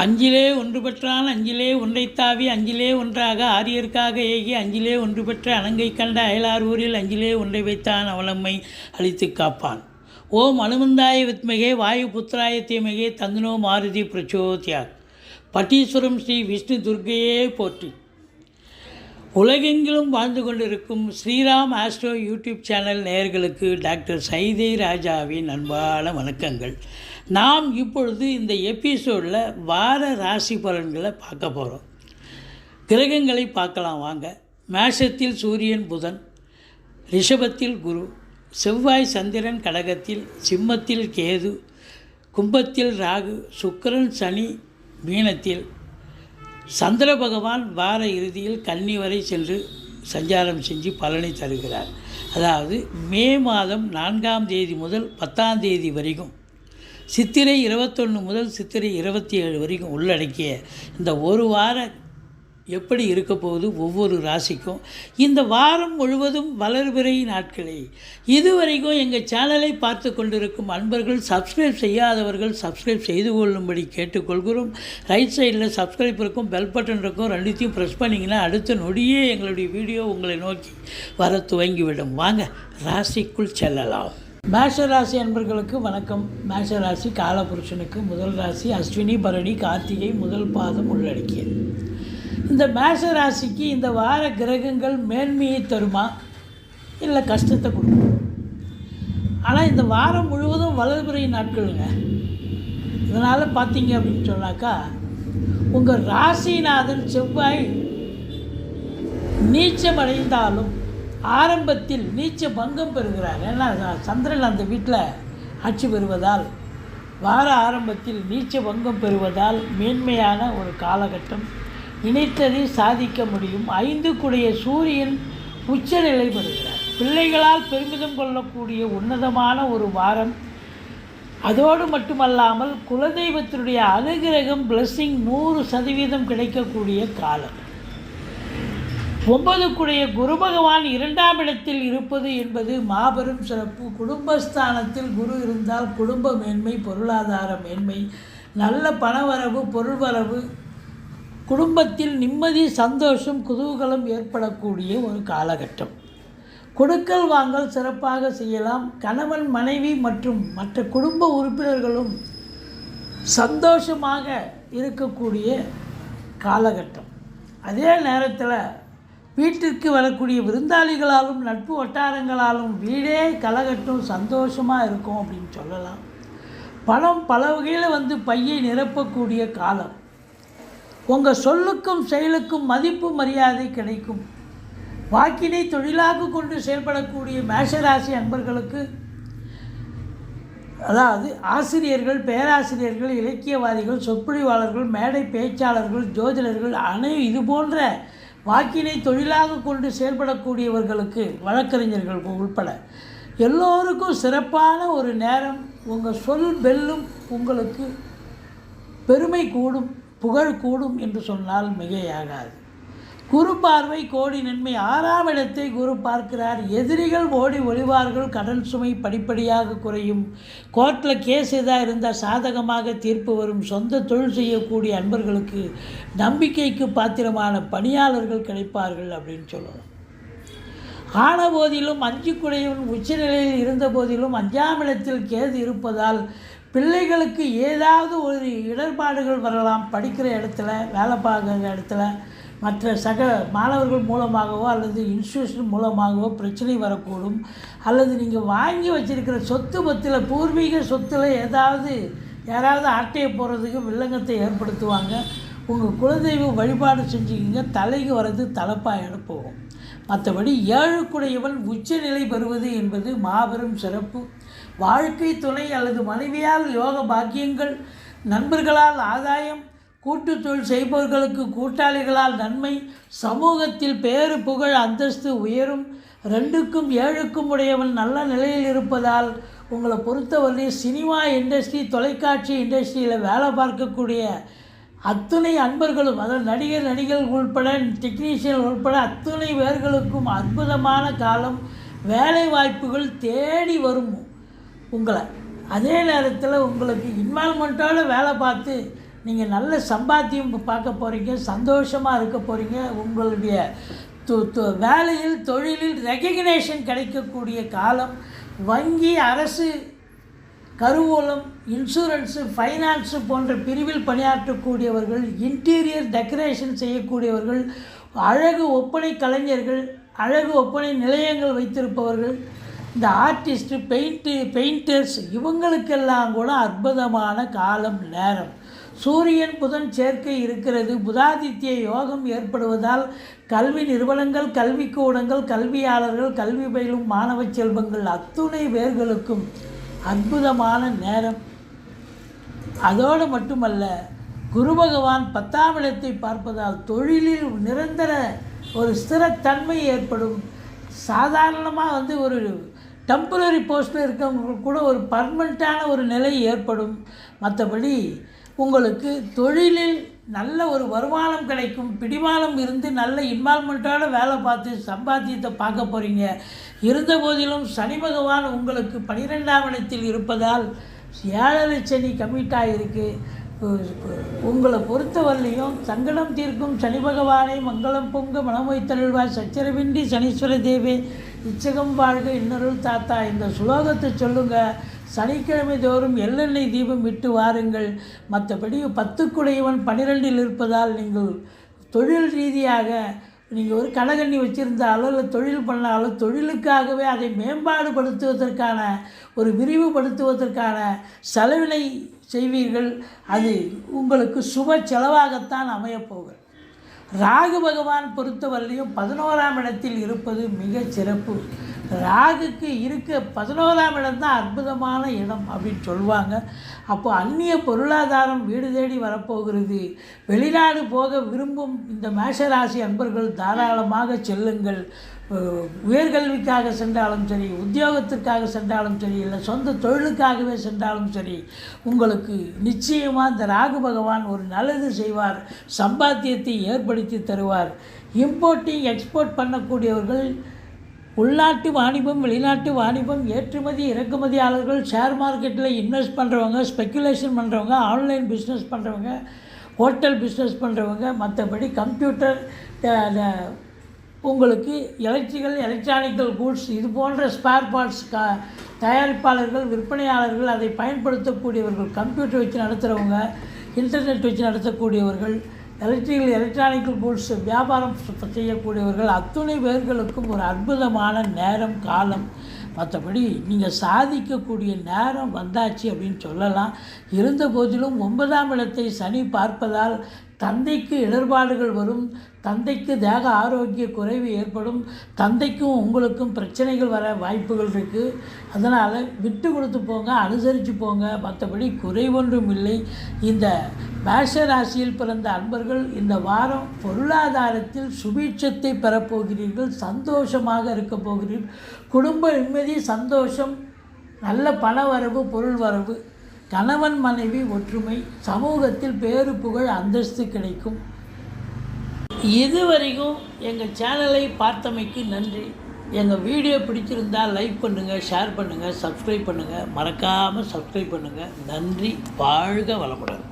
அஞ்சிலே ஒன்று பெற்றான் அஞ்சிலே ஒன்றைத்தாவி அஞ்சிலே ஒன்றாக ஆரியர்க்காக ஏகி அஞ்சிலே ஒன்று பெற்ற அணங்கை கண்ட அயலார் ஊரில் அஞ்சிலே ஒன்றை வைத்தான் அவளம்மை அழித்து காப்பான். ஓம் அனுமந்தாய வித்மகே வாயு புத்திராய தீமகே தந்தனோ மாருதி பிரச்சோத்யாத். பட்டீஸ்வரம் ஸ்ரீ விஷ்ணு துர்க்கையே போற்றி. உலகெங்கிலும் வாழ்ந்து கொண்டிருக்கும் ஸ்ரீராம் ஆஸ்ட்ரோ யூடியூப் சேனல் நேயர்களுக்கு டாக்டர் சைதை ராஜாவின் அன்பான வணக்கங்கள். நாம் இப்பொழுது இந்த எபிசோடில் வார ராசி பலன்களை பார்க்க போகிறோம் கிரகங்களை பார்க்கலாம் வாங்க. மேஷத்தில் சூரியன் புதன் ரிஷபத்தில் குரு செவ்வாய் சந்திரன் கடகத்தில் சிம்மத்தில் கேது கும்பத்தில் ராகு சுக்கரன் சனி மீனத்தில். சந்திர பகவான் வார இறுதியில் கன்னி வரை சென்று சஞ்சாரம் செஞ்சு பலனை தருகிறார். அதாவது மே மாதம் நான்காம் தேதி முதல் பத்தாம் தேதி வரைக்கும் சித்திரை இருபத்தொன்று முதல் சித்திரை இருபத்தி ஏழு வரைக்கும் உள்ளடக்கிய இந்த ஒரு வார எப்படி இருக்க போகுது ஒவ்வொரு ராசிக்கும். இந்த வாரம் முழுவதும் வளர்பிறை நாட்களே. இதுவரைக்கும் எங்கள் சேனலை பார்த்து கொண்டிருக்கும் அன்பர்கள் சப்ஸ்கிரைப் செய்யாதவர்கள் சப்ஸ்கிரைப் செய்து கொள்ளும்படி கேட்டுக்கொள்கிறோம். ரைட் சைடில் சப்ஸ்கிரைப் இருக்கும் பெல் பட்டன் இருக்கும் ரெண்டுத்தையும் ப்ரெஸ் பண்ணிங்கன்னா அடுத்த நொடியே எங்களுடைய வீடியோ உங்களை நோக்கி வர துவங்கிவிடும். வாங்க ராசிக்குள் செல்லலாம். மேஷ ராசி அன்பர்களுக்கு வணக்கம். மேஷ ராசி காலபுருஷனுக்கு முதல் ராசி அஸ்வினி பரணி கார்த்திகை முதல் பாதம் உள்ளடக்கியது. இந்த மேஷ ராசிக்கு இந்த வார கிரகங்கள் மேன்மையை தருமா? இல்லை கஷ்டத்தை கொடுக்கும்? ஆனால் இந்த வாரம் முழுவதும் வலதுபுறை நாட்களுங்க. இதனால் பார்த்தீங்க அப்படின்னு சொன்னாக்கா உங்கள் ராசிநாதன் செவ்வாய் நீச்சமடைந்தாலும் ஆரம்பத்தில் நீச்ச பங்கம் பெறுகிறார். ஏன்னா சந்திரன் அந்த வீட்டில் ஆட்சி பெறுவதால் வார ஆரம்பத்தில் நீச்ச பங்கம் பெறுவதால் மேன்மையான ஒரு காலகட்டம். நினைத்ததை சாதிக்க முடியும். ஐந்துக்குடைய சூரியன் உச்சநிலை பெறுகிறார். பிள்ளைகளால் பெருமிதம் கொள்ளக்கூடிய உன்னதமான ஒரு வாரம். அதோடு மட்டுமல்லாமல் குலதெய்வத்தினுடைய அனுகிரகம் பிளஸ்ஸிங் நூறு சதவீதம் கிடைக்கக்கூடிய காலம். ஒன்பதுக்குடைய குரு பகவான் இரண்டாம் இடத்தில் இருப்பது என்பது மாபெரும் சிறப்பு. குடும்பஸ்தானத்தில் குரு இருந்தால் குடும்ப மேன்மை பொருளாதார மேன்மை நல்ல பணவரவு பொருள்வரவு குடும்பத்தில் நிம்மதி சந்தோஷம் குதூகலம் ஏற்படக்கூடிய ஒரு காலகட்டம். கொடுக்கல் வாங்கல் சிறப்பாக செய்யலாம். கணவன் மனைவி மற்றும் மற்ற குடும்ப உறுப்பினர்களும் சந்தோஷமாக இருக்கக்கூடிய காலகட்டம். அதே நேரத்தில் வீட்டிற்கு வரக்கூடிய விருந்தாளிகளாலும் நட்பு வட்டாரங்களாலும் வீடே கலகட்டும் சந்தோஷமாக இருக்கும் அப்படின்னு சொல்லலாம். பணம் பல வகையில் வந்து பையை நிரப்பக்கூடிய காலம். உங்கள் சொல்லுக்கும் செயலுக்கும் மதிப்பு மரியாதை கிடைக்கும். வாக்கினை தொழிலாக கொண்டு செயல்படக்கூடிய மேஷராசி அன்பர்களுக்கு அதாவது ஆசிரியர்கள் பேராசிரியர்கள் இலக்கியவாதிகள் சொற்பொழிவாளர்கள் மேடை பேச்சாளர்கள் ஜோதிடர்கள் அனை இது போன்ற வாக்கினை தொழிலாக கொண்டு செயல்படக்கூடியவர்களுக்கு வழக்கறிஞர்கள் உள்பட எல்லோருக்கும் சிறப்பான ஒரு நேரம் உங்கள் சொல் வெல்லும் உங்களுக்கு பெருமை கூடும் புகழ் கூடும் என்று சொன்னால் மிகையாகாது. குரு பார்வை கோடி நன்மை ஆறாம் இடத்தை குரு பார்க்கிறார். எதிரிகள் ஓடி ஒளிவார்கள் கடன் சுமை படிப்படியாக குறையும். கோர்ட்டில் கேஸ் எதாக இருந்தால் சாதகமாக தீர்ப்பு வரும். சொந்த தொழில் செய்யக்கூடிய அன்பர்களுக்கு நம்பிக்கைக்கு பாத்திரமான பணியாளர்கள் கிடைப்பார்கள் அப்படின்னு சொல்லலாம் ஆன போதிலும் அஞ்சு குடையவன் உச்சநிலையில் இருந்த போதிலும் அஞ்சாம் இடத்தில் கேது இருப்பதால் பிள்ளைகளுக்கு ஏதாவது ஒரு இடர்பாடுகள் வரலாம். படிக்கிற இடத்துல வேலை பார்க்குற இடத்துல மற்ற சக மாணவர்கள் மூலமாகவோ அல்லது இன்ஸ்டியூஷன் மூலமாகவோ பிரச்சனை வரக்கூடும். அல்லது நீங்கள் வாங்கி வச்சிருக்கிற சொத்து பத்தில் பூர்வீக சொத்தில் ஏதாவது யாராவது ஆட்டையை போடுறதுக்கு வில்லங்கத்தை ஏற்படுத்துவாங்க. உங்கள் குலதெய்வ வழிபாடு செஞ்சுக்கிங்க. தலைக்கு வர்றது தலைப்பாயிட போகும். மற்றபடி ஏழுக்குடையவன் உச்சநிலை பெறுவது என்பது மாபெரும் சிறப்பு. வாழ்க்கை துணை அல்லது மனைவியால் யோக பாக்கியங்கள் நண்பர்களால் ஆதாயம் கூட்டு தொழில் செய்பவர்களுக்கு கூட்டாளிகளால் நன்மை. சமூகத்தில் பேறு புகழ் அந்தஸ்து உயரும். ரெண்டுக்கும் ஏழுக்கும் உடையவன் நல்ல நிலையில் இருப்பதால் உங்களை பொறுத்தவரை சினிமா இண்டஸ்ட்ரி தொலைக்காட்சி இண்டஸ்ட்ரியில் வேலை பார்க்கக்கூடிய அத்துணை அன்பர்களும் அதாவது நடிகர் நடிகர்கள் உள்பட டெக்னீஷியன் உள்பட அத்துணை பேர்களுக்கும் அற்புதமான காலம். வேலை வாய்ப்புகள் தேடி வரும் உங்களை. அதே நேரத்தில் உங்களுக்கு இன்வால்மெண்ட்டோடு வேலை பார்த்து நீங்கள் நல்ல சம்பாத்தியம் பார்க்க போகிறீங்க சந்தோஷமாக இருக்க போகிறீங்க உங்களுடைய தொ- தொ- வேலையில் தொழிலில் ரெகக்னேஷன் கிடைக்கக்கூடிய காலம். வங்கி அரசு கருவூலம் இன்சூரன்ஸு ஃபைனான்ஸு போன்ற பிரிவில் பணியாற்றக்கூடியவர்கள் இன்டீரியர் டெக்கரேஷன் செய்யக்கூடியவர்கள் அழகு ஒப்பனை கலைஞர்கள் அழகு ஒப்பனை நிலையங்கள் வைத்திருப்பவர்கள் இந்த ஆர்டிஸ்ட்டு பெயிண்ட்டு பெயிண்டர்ஸ் இவங்களுக்கெல்லாம் கூட அற்புதமான காலம் நேரம். சூரியன் புதன் சேர்க்கை இருக்கிறது. புதாதித்ய யோகம் ஏற்படுவதால் கல்வி நிறுவனங்கள் கல்விக்கூடங்கள் கல்வியாளர்கள் கல்வி பயிலும் மாணவ செல்வங்கள் அத்துணை பேர்களுக்கும் அற்புதமான நேரம். அதோடு மட்டுமல்ல குரு பகவான் பத்தாம் இடத்தை பார்ப்பதால் தொழிலில் நிரந்தர ஒரு ஸ்திரத்தன்மை ஏற்படும். சாதாரணமாக வந்து ஒரு டெம்பரரி போஸ்ட்டில் இருக்கவங்களுக்கு கூட ஒரு பர்மனண்ட்டான ஒரு நிலை ஏற்படும். மற்றபடி உங்களுக்கு தொழிலில் நல்ல ஒரு வருமானம் கிடைக்கும் பிடிமானம் இருந்து நல்ல இன்வால்மெண்ட்டோட வேலை பார்த்து சம்பாத்தியத்தை பார்க்க போகிறீங்க இருந்த போதிலும் சனி பகவான் உங்களுக்கு பனிரெண்டாம் இடத்தில் இருப்பதால் ஏழரை சனி கமிட்டாக இருக்குது உங்களை பொறுத்தவரையிலையும் சங்கடம் தீர்க்கும் சனி பகவானை மங்களம் பொங்க மனமொய்த்தருள்வாய் சச்சரவின்றி சனீஸ்வர தேவி. இச்சகம் வாழ்க இன்னொரு தாத்தா. இந்த சுலோகத்தை சொல்லுங்கள் சனிக்கிழமை தோறும் எள்ளெண்ணெய் தீபம் விட்டு வாருங்கள். மற்றபடி பத்துக்குடையவன் பனிரெண்டில் இருப்பதால் நீங்கள் தொழில் ரீதியாக நீங்கள் ஒரு கடகண்ணி வச்சுருந்தாலோ இல்லை தொழில் பண்ணாலோ தொழிலுக்காகவே அதை மேம்பாடுபடுத்துவதற்கான ஒரு விரிவுபடுத்துவதற்கான செலவினை செய்வீர்கள். அது உங்களுக்கு சுப செலவாகத்தான் அமையப்போகிறது ராகு பகவான் பொறுத்தவரையிலையும் பதினோராம் இடத்தில் இருப்பது மிக சிறப்பு. ராகுக்கு இருக்க பதினோராம் இடம் தான் அற்புதமான இடம் அப்படின்னு சொல்லுவாங்க. அப்போ அந்நிய பொருளாதாரம் வீடு தேடி வரப்போகிறது. வெளிநாடு போக விரும்பும் இந்த மேஷராசி அன்பர்கள் தாராளமாக செல்லுங்கள். உயர்கல்விக்காக சென்றாலும் சரி உத்தியோகத்திற்காக சென்றாலும் சரி இல்லை சொந்த தொழிலுக்காகவே சென்றாலும் சரி உங்களுக்கு நிச்சயமாக இந்த ராகு பகவான் ஒரு நல்லது செய்வார் சம்பாத்தியத்தை ஏற்படுத்தி தருவார். இம்போர்ட்டிங் எக்ஸ்போர்ட் பண்ணக்கூடியவர்கள் உள்நாட்டு வாணிபம் வெளிநாட்டு வாணிபம் ஏற்றுமதி இறக்குமதியாளர்கள் ஷேர் மார்க்கெட்டில் இன்வெஸ்ட் பண்ணுறவங்க ஸ்பெக்குலேஷன் பண்ணுறவங்க ஆன்லைன் பிஸ்னஸ் பண்ணுறவங்க ஹோட்டல் பிஸ்னஸ் பண்ணுறவங்க மற்றபடி கம்ப்யூட்டர் உங்களுக்கு எலக்ட்ரிக்கல் எலக்ட்ரானிக்கல் கூட்ஸ் இது போன்ற ஸ்பேர் பார்ட்ஸ் க தயாரிப்பாளர்கள் விற்பனையாளர்கள் அதை பயன்படுத்தக்கூடியவர்கள் கம்ப்யூட்டர் வச்சு நடத்துகிறவங்க இன்டர்நெட் வச்சு நடத்தக்கூடியவர்கள் எலக்ட்ரிக்கல் எலக்ட்ரானிக்கல் கூட்ஸ் வியாபாரம் செய்யக்கூடியவர்கள் அத்துணை பேர்களுக்கும் ஒரு அற்புதமான நேரம் காலம். மற்றபடி நீங்கள் சாதிக்கக்கூடிய நேரம் வந்தாச்சு அப்படின்னு சொல்லலாம். இருந்த போதிலும் ஒன்பதாம் இடத்தை சனி பார்ப்பதால் தந்தைக்கு இடர்பாடுகள் வரும் தந்தைக்கு தேக ஆரோக்கிய குறைவு ஏற்படும் தந்தைக்கும் உங்களுக்கும் பிரச்சனைகள் வர வாய்ப்புகள் இருக்குது அதனால் விட்டு கொடுத்து போங்க அனுசரித்து போங்க. மற்றபடி குறைவொன்றும் இல்லை. இந்த மேஷ ராசியில் பிறந்த அன்பர்கள் இந்த வாரம் பொருளாதாரத்தில் சுபீட்சத்தை பெறப்போகிறீர்கள் சந்தோஷமாக இருக்க போகிறீர்கள். குடும்ப நிம்மதி சந்தோஷம் நல்ல பண வரவு பொருள் வரவு. கணவன் மனைவி ஒற்றுமை சமூகத்தில் பேரு புகழ் அந்தஸ்து கிடைக்கும். இதுவரைக்கும் எங்கள் சேனலை பார்த்தமைக்கு நன்றி. எங்கள் வீடியோ பிடிச்சிருந்தால் லைக் பண்ணுங்கள் ஷேர் பண்ணுங்கள் சப்ஸ்கிரைப் பண்ணுங்கள் மறக்காமல் சப்ஸ்கிரைப் பண்ணுங்கள் நன்றி வாழ்க வளமுடன்.